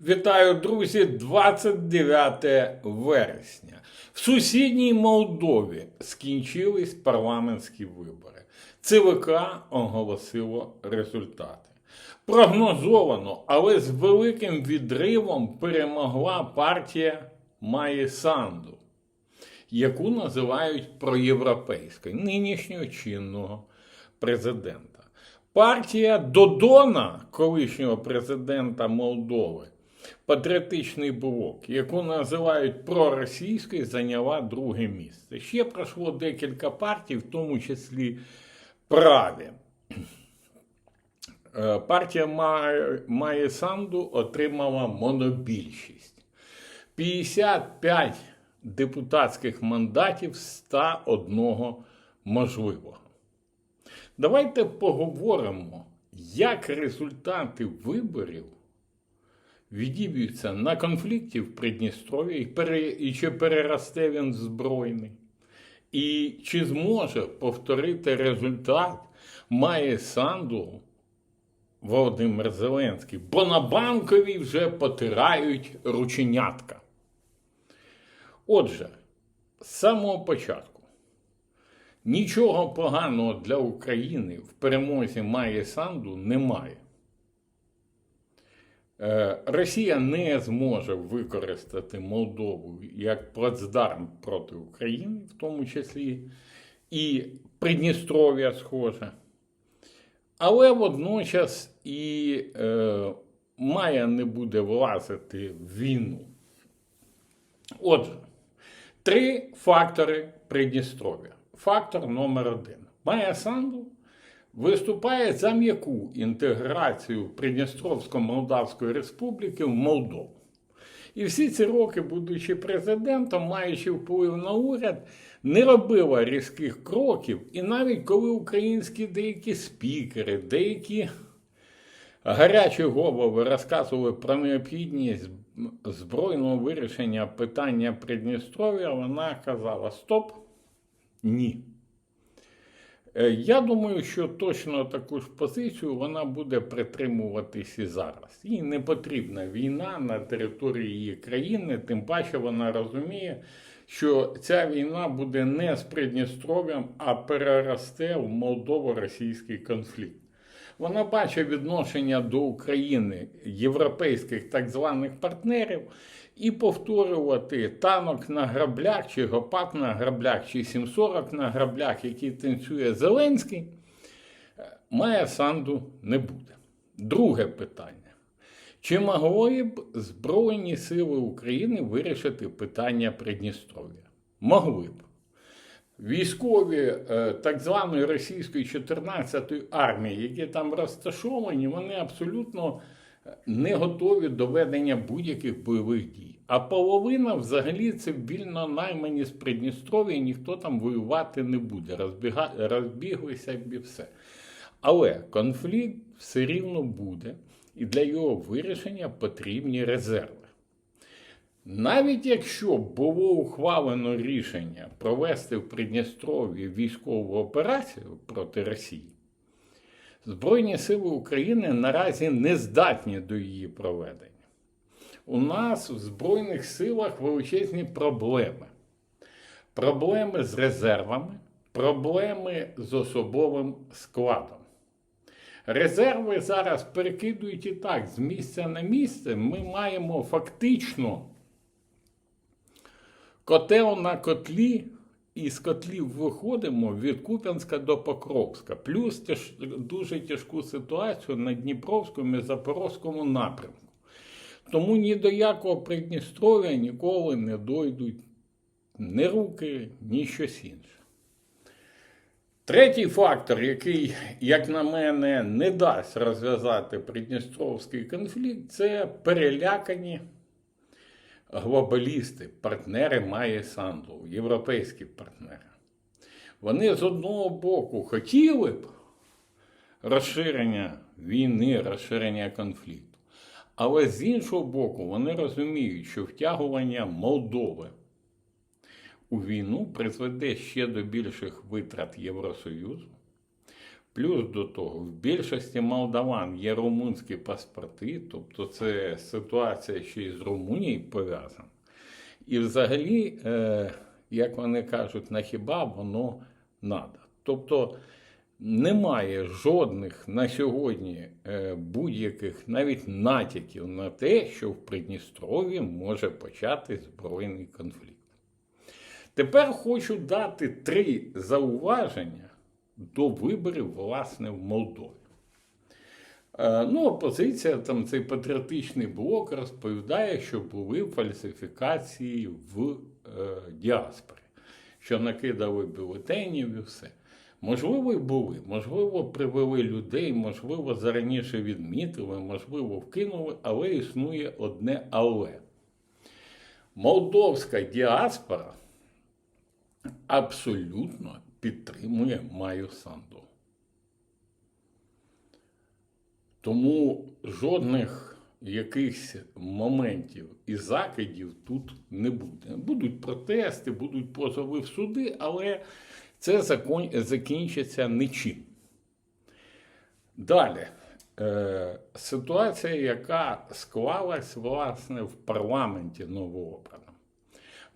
Вітаю, друзі, 29 вересня. В сусідній Молдові скінчились парламентські вибори. ЦВК оголосило результати. Прогнозовано, але з великим відривом перемогла партія Майї Санду, яку називають проєвропейською нинішнього чинного президента. Партія Додона, колишнього президента Молдови, Патріотичний блок, яку називають проросійською, зайняла друге місце. Ще пройшло декілька партій, в тому числі праві. Е, Партія Має- Санду отримала монобільшість. 55 депутатських мандатів 101 можливого. Давайте поговоримо, як результати виборів відіб'ються на конфлікті в Придністров'ї і, чи переросте він збройний, і чи зможе повторити результат має Санду Володимир Зеленський, бо на банковій вже потирають рученятка. Отже, з самого початку. Нічого поганого для України в перемозі Майї Санду немає. Е, Росія не зможе використати Молдову як плацдарм проти України, в тому числі і Придністров'я схоже. Але водночас і е, Майя не буде влазити в війну. Отже, Три фактори Придністров'я. Фактор номер один. Майя Санду виступає за м'яку інтеграцію Придністровсько-Молдавської Республіки в Молдову. І всі ці роки, будучи президентом, маючи вплив на уряд, не робила різких кроків. І навіть коли українські деякі спікери, деякі гарячі голови розказували про необхідність збройного вирішення питання Придністров'я, вона казала: Стоп, ні. Е, Я думаю, що точно таку ж позицію вона буде притримуватись і зараз. Їй не потрібна війна на території її країни, тим паче вона розуміє, що ця війна буде не з Придністров'ям, а переросте в молдово-російський конфлікт. Вона бачить відношення до України європейських так званих партнерів і повторювати танок на граблях, чи гопак на граблях, чи 740 на граблях, який танцює Зеленський, має санду не буде. Друге питання. Чи могли б Збройні Сили України вирішити питання Придністров'я? Могли б. Військові е, так званої російської 14-ї армії, які там розташовані, вони абсолютно е, не готові до ведення будь-яких бойових дій. А половина взагалі це вільно наймані з Придністров'я, ніхто там воювати не буде. Розбіглися і все. Але конфлікт все рівно буде, і для його вирішення потрібні резерви. Навіть якщо було ухвалено рішення провести в Придністров'ї військову операцію проти Росії, Збройні сили України наразі не здатні до її проведення. У нас в Збройних силах величезні проблеми. Проблеми з резервами, проблеми з особовим складом. Резерви зараз перекидують і так з місця на місце. Ми маємо фактично котел на котлі, і з котлів виходимо від Куп'янська до Покровська. Плюс тяж, дуже тяжку ситуацію на Дніпровському і Запорозькому напрямку. Тому ні до якого Придністров'я ніколи не дойдуть ні руки, ні щось інше. Третій фактор, який, як на мене, не дасть розв'язати Придністровський конфлікт, це перелякані глобалісти, партнери Майї Санду, європейські партнери. Вони з одного боку хотіли б розширення війни, розширення конфлікту. Але з іншого боку, вони розуміють, що втягування Молдови у війну призведе ще до більших витрат Євросоюзу, Плюс до того, в більшості молдаван є румунські паспорти, тобто це ситуація ще й з Румунією пов'язана. І взагалі, е, як вони кажуть, на хіба воно надо. Тобто немає жодних на сьогодні е, будь-яких навіть натяків на те, що в Придністров'ї може почати збройний конфлікт. Тепер хочу дати три зауваження до виборів, власне, в Молдові. Е, Ну, опозиція, там цей патріотичний блок розповідає, що були фальсифікації в е, діаспорі, що накидали бюлетенів і все. Можливо, і були, можливо, привели людей, можливо, зараніше відмітили, можливо, вкинули, але існує одне але. Молдовська діаспора абсолютно підтримує Маю Санду. Тому жодних якихось моментів і закидів тут не буде. Будуть протести, будуть позови в суди, але це закон... закінчиться нічим. Далі. Е, ситуація, яка склалась власне в парламенті новообраному.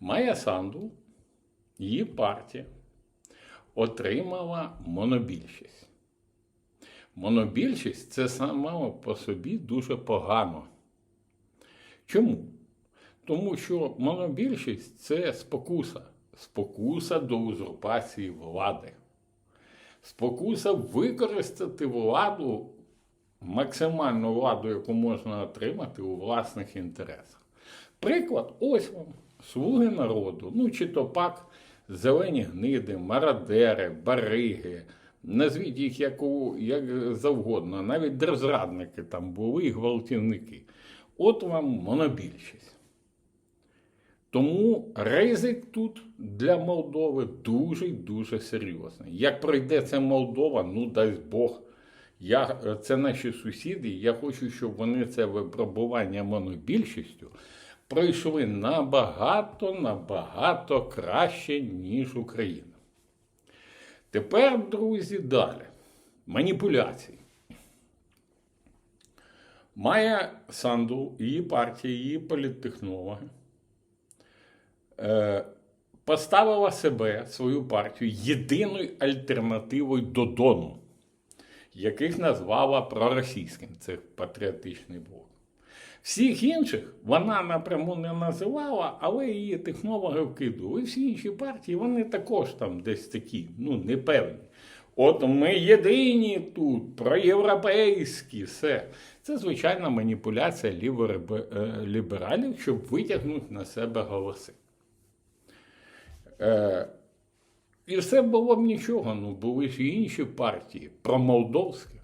Майя Санду, її партія, отримала монобільшість. Монобільшість це само по собі дуже погано. Чому? Тому що монобільшість це спокуса, спокуса до узурпації влади, спокуса використати владу, максимальну владу, яку можна отримати у власних інтересах. Приклад, ось вам слуги народу, ну чи то пак зелені гниди, мародери, бариги. Назвіть їх як, у, як завгодно, навіть держзрадники там були і гвалтівники. От вам монобільшість. Тому ризик тут для Молдови дуже дуже серйозний. Як пройде це Молдова, ну дасть Бог. Я, це наші сусіди. Я хочу, щоб вони це випробування монобільшістю пройшли набагато, набагато краще, ніж Україна. Тепер, друзі, далі. Маніпуляції. Майя Санду, її партія, її політтехнологи е, поставила себе, свою партію, єдиною альтернативою до Дону, яких назвала проросійським. Це патріотичний блок. Всіх інших вона напряму не називала, але її технологи вкидували. Всі інші партії, вони також там десь такі, ну, непевні. От ми єдині тут, проєвропейські, все. Це звичайна маніпуляція лібералів, щоб витягнути на себе голоси. Е, і все було б нічого. Ну, були ж і інші партії, промолдовські.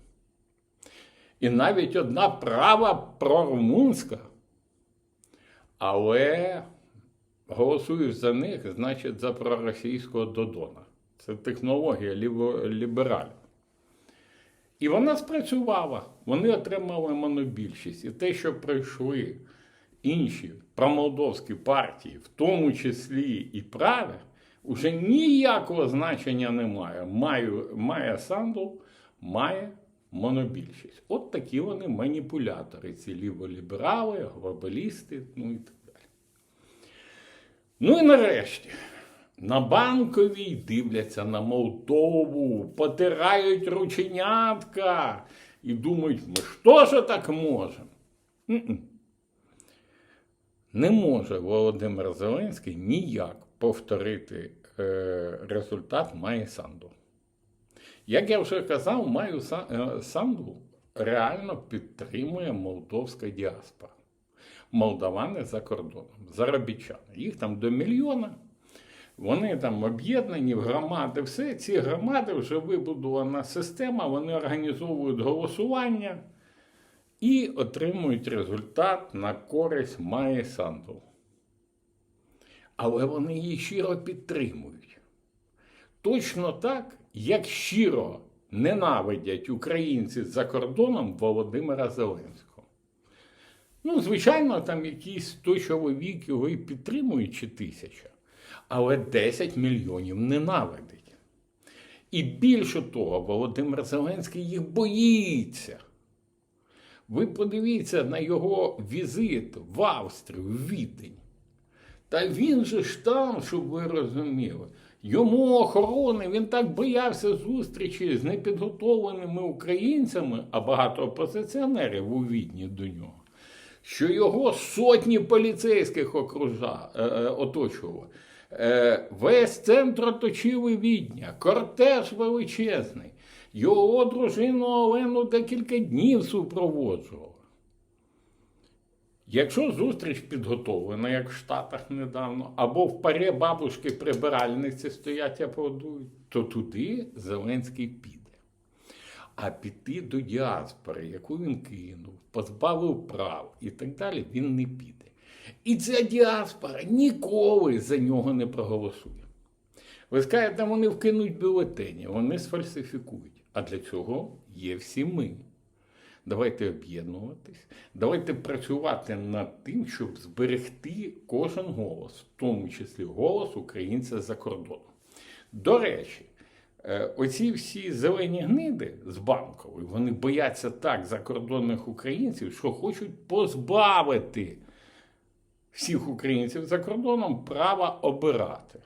І навіть одна права прорумунська. Але голосуєш за них, значить, за проросійського Додона. Це технологія лібералів. І вона спрацювала. Вони отримали монобільшість. І те, що прийшли інші промолдовські партії, в тому числі і праве, уже ніякого значення немає. Має, має Санду, має монобільшість. От такі вони маніпулятори, ці ліволіберали, глобалісти, ну і так далі. Ну і нарешті. На банковій дивляться на Молдову, потирають рученятка і думають, ми що ж так можемо? Не може Володимир Зеленський ніяк повторити е, результат Майї Санду. Як я вже казав, Маю е, Санду реально підтримує молдовська діаспора. Молдавани за кордоном, заробітчани. Їх там до мільйона. Вони там об'єднані в громади. Все, ці громади вже вибудована система, вони організовують голосування і отримують результат на користь Майї Санду. Але вони її щиро підтримують. Точно так, як щиро ненавидять українці за кордоном Володимира Зеленського. Ну, звичайно, там якісь 100 чоловік його і підтримують чи тисяча, але 10 мільйонів ненавидить. І більше того, Володимир Зеленський їх боїться. Ви подивіться на його візит в Австрію, в Відень. Та він же ж там, щоб ви розуміли. Йому охорони, він так боявся зустрічі з непідготовленими українцями, а багато опозиціонерів у відні до нього, що його сотні поліцейських окружа, е, е, оточували. Е, весь центр оточили відня, кортеж величезний. Його дружину Олену декілька днів супроводжувала. Якщо зустріч підготовлена, як в Штатах недавно, або в парі бабушки прибиральниці стоять аплодують, то туди Зеленський піде. А піти до діаспори, яку він кинув, позбавив прав і так далі, він не піде. І ця діаспора ніколи за нього не проголосує. Ви скажете, вони вкинуть бюлетені, вони сфальсифікують. А для цього є всі ми. Давайте об'єднуватись, давайте працювати над тим, щоб зберегти кожен голос, в тому числі голос українця за кордоном. До речі, е, оці всі зелені гниди з банкової, вони бояться так закордонних українців, що хочуть позбавити всіх українців за кордоном права обирати.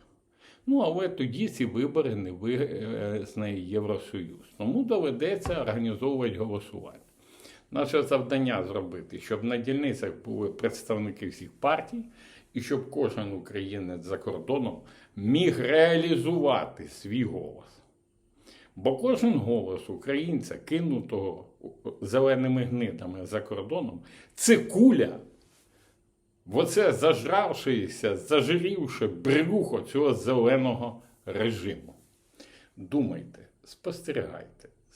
Ну, але тоді ці вибори не визнає Євросоюз. Тому доведеться організовувати голосування. Наше завдання зробити, щоб на дільницях були представники всіх партій, і щоб кожен українець за кордоном міг реалізувати свій голос. Бо кожен голос українця, кинутого зеленими гнидами за кордоном, це куля в оце зажравшися, зажирівши брюхо цього зеленого режиму. Думайте, спостерігайте,